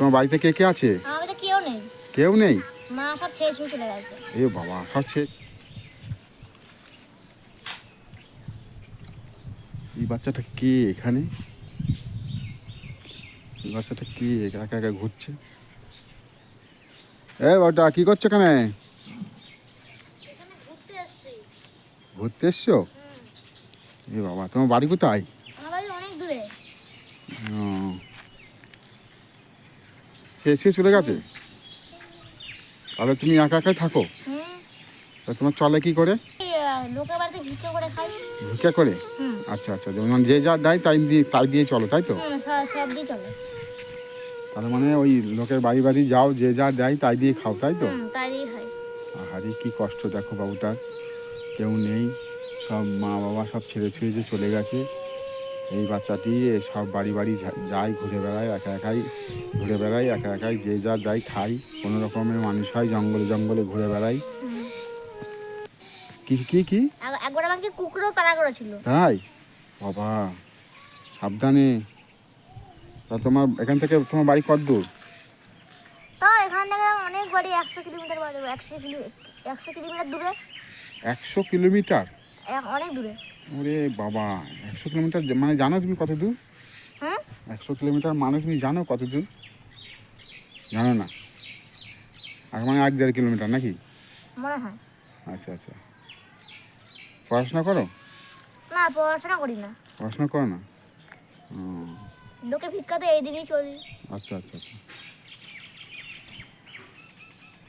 তোমার বাড়িতে কে কে আছে? কেউ নেই। কেউ নেই? মা সব ছেড়ে ছুঁড়ে চলে গেছে। এ বাবা হচ্ছে এই বাচ্চাটা কে এখানে? এই বাচ্চাটা কে? একা একা ঘুরছে। এ বাটা কি করছ এখানে? ঘুরতে এসছো। এ বাবা তোমার বাড়ি কোথায়? বাড়ি অনেক দূরে। সে এসে চলে গেছে? তাহলে তুমি একা একাই থাকো। তা তোমার চলে কি করে? ভিক্ষা করে? আচ্ছা আচ্ছা যেমন যে যা দেয় তাই দিয়ে তাই দিয়ে চলো, তাই তো? তার মানে ওই লোকের বাড়ি বাড়ি যাও, যে যা দেয় তাই দিয়ে খাও, তাই তো? আহারে, কি কষ্ট, দেখো বাবুটার। কেউ নেই। সব মা বাবা সব ছেড়ে ছুঁড়ে যে চলে গেছে। এই বাচ্চাটি সব বাড়ি বাড়ি যায় ঘুরে বেড়ায় একা একাই ঘুরে বেড়াই একা একাই যে যা দেয় খাই। কোনো রকমের মানুষ হয় জঙ্গলে জঙ্গলে ঘুরে বেড়াই। কি কি কি? এক- একবার আমাকে কুকুরও তাড়া করেছিল। তাই? বাবা সাবধানে। তা তোমার এখান থেকে তোমার বাড়ি কত দূর? তা এখান থেকে অনেক বাড়ি একশো কিলোমিটার বাড়ি একশো কিলো একশো কিলোমিটার দূরে। একশো কিলোমিটার? অনেক দূরে। ওরে বাবা একশো কিলোমিটার মানে জানো তুমি কত দূর হুম একশো কিলোমিটার মানে তুমি জানো কত দূর জানো না? আর মানে এক দেড় কিলোমিটার নাকি? মনে হয়। আচ্ছা আচ্ছা। পড়াশোনা করো? না পড়াশোনা করি না। পড়াশোনা করো না? লোকে ভিক্ষাতে এই চলি। আচ্ছা আচ্ছা আচ্ছা।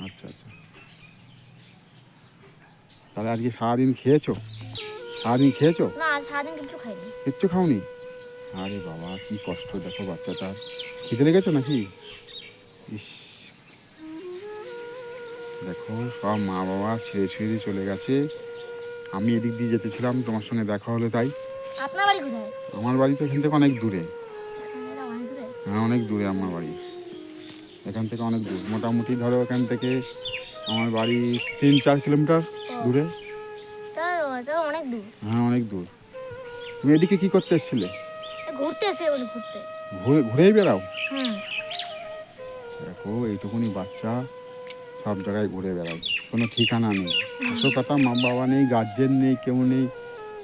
আচ্ছা আচ্ছা। তাহলে আজকে সারাদিন খেয়েছো? সারাদিন খেয়েছো? না সারাদিন কিছু খাইনি। কিচ্ছু খাওনি? আরে বাবা কি কষ্ট দেখো বাচ্চাটার খিদে লেগেছে নাকি? ইস। দেখো সব মা বাবা ছেড়ে ছেড়ে দিয়ে চলে গেছে। আমি এদিক দিয়ে যেতেছিলাম তোমার সঙ্গে দেখা হলো তাই। আপনার বাড়ি কোথায়? আমার বাড়ি তো এখান থেকে অনেক দূরে। হ্যাঁ অনেক দূরে আমার বাড়ি। এখান থেকে অনেক দূর। মোটামুটি ধরো এখান থেকে আমার বাড়ি তিন চার কিলোমিটার দূরে। তা অনেক দূর। হ্যাঁ অনেক দূর। তুমি এদিকে কি করতে এসেছিলে? ঘুরতে এসে ঘুরতে। ঘুরে ঘুরেই বেড়াও? হুম। দেখো এইটুকুনি বাচ্চা সব জায়গায় ঘুরে বেড়ায় কোনো ঠিকানা নেই। আসল কথা মা বাবা নেই গার্জেন নেই কেউ নেই।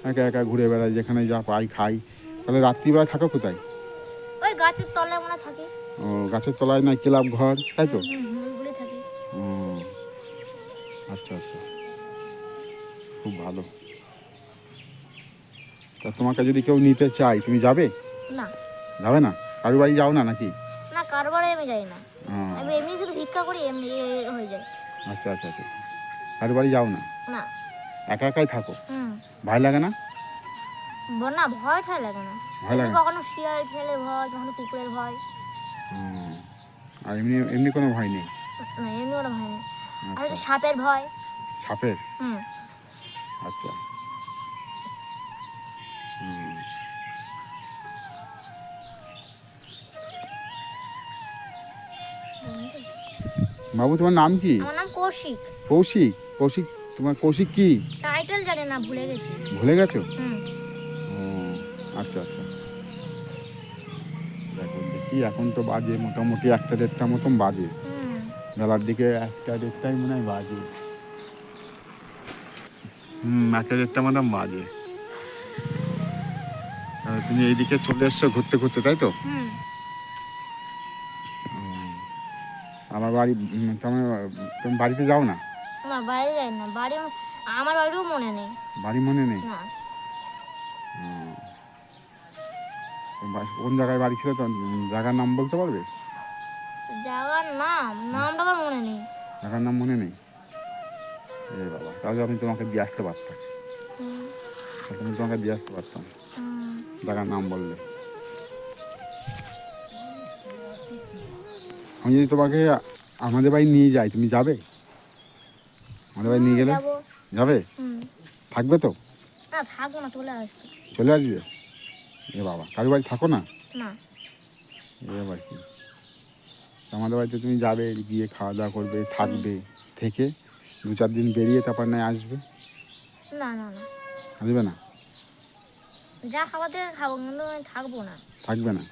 একা একা ঘুরে বেড়ায় যেখানে যা পাই খাই। তাহলে রাত্রিবেলা থাকো কোথায়? ওই গাছের তলায় মনে থাকি। ও গাছের তলায় নাই ক্লাব ঘর তাই তো? আচ্ছা আচ্ছা। খুব ভালো। তা তোমাকে যদি কেউ নিতে চায় তুমি যাবে? না। যাবে না? কারোর বাড়ি যাও না নাকি? না কারবারে আমি যাই না। আমি এমনি শুধু ভিক্ষা করি এমনি হয়ে যায়। আচ্ছা আচ্ছা আচ্ছা। কারোর বাড়ি যাও না? না। একা একাই থাকো? হুম। ভয় লাগে না? না ভয় ঠায় লাগে না। ভয় লাগে কখনো শিয়াল ঠেলের ভয় কখনো কুকুরের ভয়। আর এমনি এমনি কোনো ভয় নেই? না এমনি কোনো ভয় নেই। আর আচ্ছা। সাপের ভয়। সাপের? হুম। আচ্ছা। বাবু তোমার নাম কি? আমার নাম কৌশিক। কৌশিক? কৌশিক তোমার কৌশিক কি? টাইটেল জানি না ভুলে গেছি। ভুলে গেছো? আচ্ছা আচ্ছা। দেখো দেখি এখন তো বাজে মোটামুটি একটা দেড়টা মতন বাজে। বেলার দিকে একটা দেড়টাই মনে হয় বাজে। হুম একটা দেড়টা মতন বাজে। তুমি এইদিকে চলে এসছো ঘুরতে ঘুরতে তাই তো? আমার বাড়ি তোমার তুমি বাড়িতে যাও না? না বাইরে যাই না বাড়ি আমার বাড়িও মনে নেই। বাড়ি মনে নেই? না। কোন জায়গায় বাড়ি ছিল জায়গার নাম বলতে পারবে? জায়গার নাম? নামটা আমার মনে নেই। জায়গার নাম মনে নেই? এ বাবা তাহলে আমি তোমাকে দিয়ে আসতে পারতাম। হুম, তোমাকে দিয়ে আসতে পারতাম। জায়গার নাম বললে আমি যদি তোমাকে আমাদের বাড়ি নিয়ে যাই তুমি যাবে? আমাদের বাড়ি নিয়ে গেলে? যাবে। থাকবে তো? চলে আসবে। এ বাবা কারও বাড়ি থাকো না? এ আমাদের বাড়িতে তুমি যাবে গিয়ে খাওয়া দাওয়া করবে থাকবে থেকে দু চার দিন বেরিয়ে তারপর নয় আসবে? না না না। আসবে না? যা খাবার থেকে খাব কিন্তু আমি থাকব না। থাকবে না?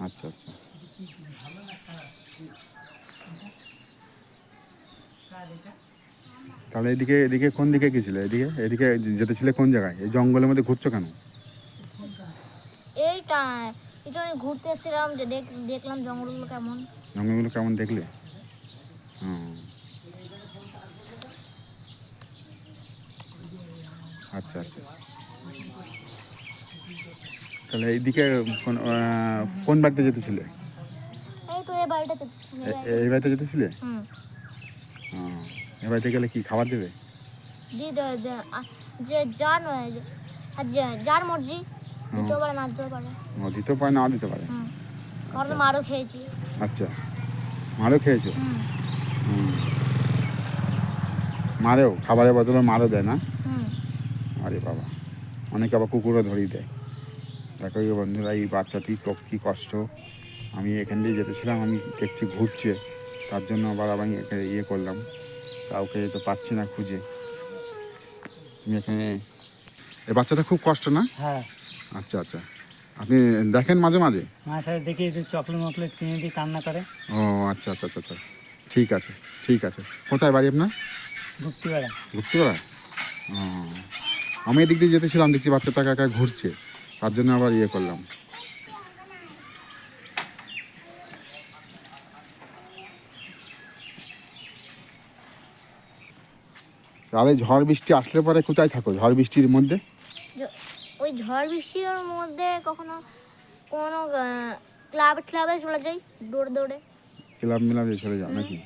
আচ্ছা আচ্ছা। তাহলে এদিকে এদিকে কোন দিকে গেছিলে? এদিকে এদিকে যেতেছিলে কোন জায়গায়? এই জঙ্গলের মধ্যে ঘুরছো কেন? এইটা এটা আমি ঘুরতে এসেছিলাম যে দেখ দেখলাম জঙ্গলগুলো কেমন। জঙ্গলগুলো কেমন দেখলে? হুম। আচ্ছা আচ্ছা। তাহলে এইদিকে কোন কোন বাড়িতে যেতেছিলে? এই তো এই বাড়িটা এই বাড়িতে যেতেছিলে? হুম। এই বাড়িতে গেলে কি খাবার দেবে? যে যার আর যার মর্জি দিতেও পারে না দিতেও পারে। ও দিতে পারে না দিতে পারে। হুম। মারও খেয়েছি। আচ্ছা। মারও খেয়েছো। মারেও খাবারের বদলে মারও দেয় না? আরে বাবা। অনেকে আবার কুকুরও ধরিয়ে দেয়। দেখো এই বন্ধুরা এই বাচ্চাটি ক- কি কষ্ট। আমি এখান দিয়ে যেতেছিলাম আমি দেখছি ঘুরছে। তার জন্য আবার আমি এখানে ইয়ে করলাম। কাউকে তো পাচ্ছি না খুঁজে। তুমি এখানে এই বাচ্চাটা খুব কষ্ট না? হ্যাঁ। আচ্ছা আচ্ছা। আপনি দেখেন মাঝে মাঝে? মাঝে দেখি চকলেট মকলেট কিনে দিই কান্না করে। ও আচ্ছা আচ্ছা আচ্ছা আচ্ছা। ঠিক আছে ঠিক আছে। কোথায় বাড়ি আপনার? ঘুরতে পারা ও আমি এদিক দিয়ে যেতেছিলাম দেখছি বাচ্চাটা একা একা ঘুরছে। তার জন্য আবার ইয়ে করলাম। তাহলে ঝড় বৃষ্টি আসলে পরে কোথায় থাকো? ঝড় বৃষ্টির মধ্যে? ওই ঝড় বৃষ্টির মধ্যে কখনো কোনো ক্লাব ক্লাবে চলে যাই দৌড়ে দৌড়ে। ক্লাব মিলাবে চলে যাও নাকি?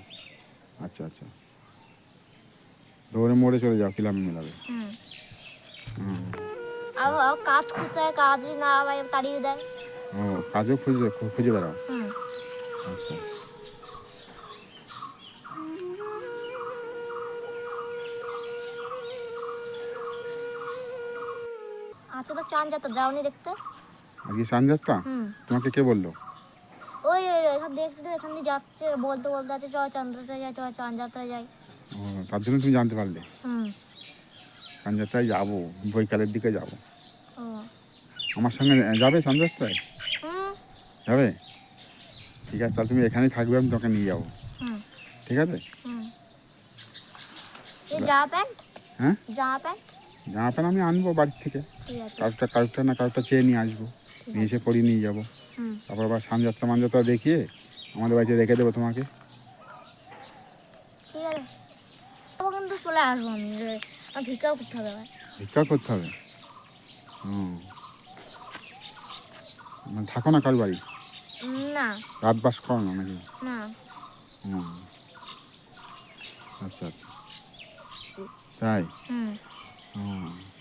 আচ্ছা আচ্ছা। দৌড়ে মোড়ে চলে যাও ক্লাব মিলাবে। হুম হুম। আর কাজ কাজ না পাই তাড়িয়ে দেয়। ও কাজও খুঁজে খুঁজে বেড়াও। আচ্ছা। আচ্ছা তো চান যাত্রা যাওনি দেখতে? আজকে তোমাকে কে বলল? ওই সব দেখতে এখান দিয়ে যাচ্ছে বলতে বলতে আছে চ চন্দ্রতে যাই চ চান যাত্রা যাই তার জন্য তুমি জানতে পারলে? হুম। সানজাতটায় যাব বৈকালের দিকে যাব। আমার সঙ্গে যাবে সানজাতটায় যাবে? ঠিক আছে তাহলে তুমি এখানেই থাকবে আমি তোকে নিয়ে যাব। ঠিক আছে? জামা প্যান্ট? হ্যাঁ? জামা প্যান্ট? আমি আনব বাড়ির থেকে। কারোরটা কারোরটা না কারোরটা চেয়ে নিয়ে আসব। নিয়ে এসে পরিয়ে নিয়ে যাব। তারপর আবার সানযাত্রা মানযাত্রা দেখিয়ে আমাদের বাড়িতে রেখে দেবো তোমাকে ঠিক আছে তবে কিন্তু চলে আসব আমি ভিক্ষাও করতে হবে আবার ভিক্ষা করতে হবে? হুম। মানে থাকো না কার বাড়ি? না। রাত বাস করো না নাকি? না। হুম। আচ্ছা আচ্ছা। তাই? হুম। হুম।